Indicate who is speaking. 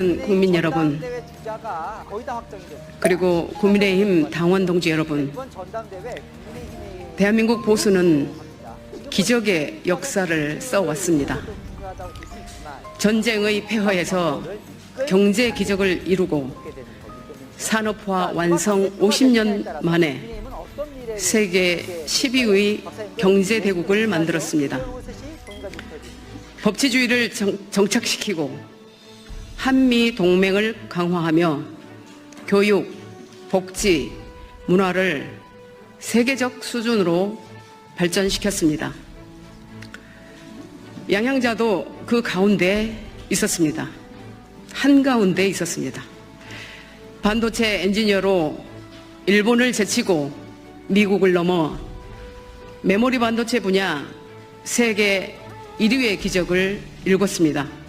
Speaker 1: 국민 여러분. 그리고 국민의힘 당원 동지 여러분 대한민국 보수는 기적의 역사를 써왔습니다. 전쟁의 폐허에서 경제 기적을 이루고 산업화 완성 50년 만에 세계 10위의 경제 대국을
Speaker 2: 만들었습니다.
Speaker 1: 법치주의를 정, 정착시키고 한미 동맹을 강화하며 교육, 복지, 문화를 세계적 수준으로 발전시켰습니다. 양양자도 그 가운데 있었습니다. 한가운데 있었습니다. 반도체 엔지니어로 일본을 제치고 미국을 넘어 메모리 반도체 분야 세계 1위의 기적을 일궜습니다.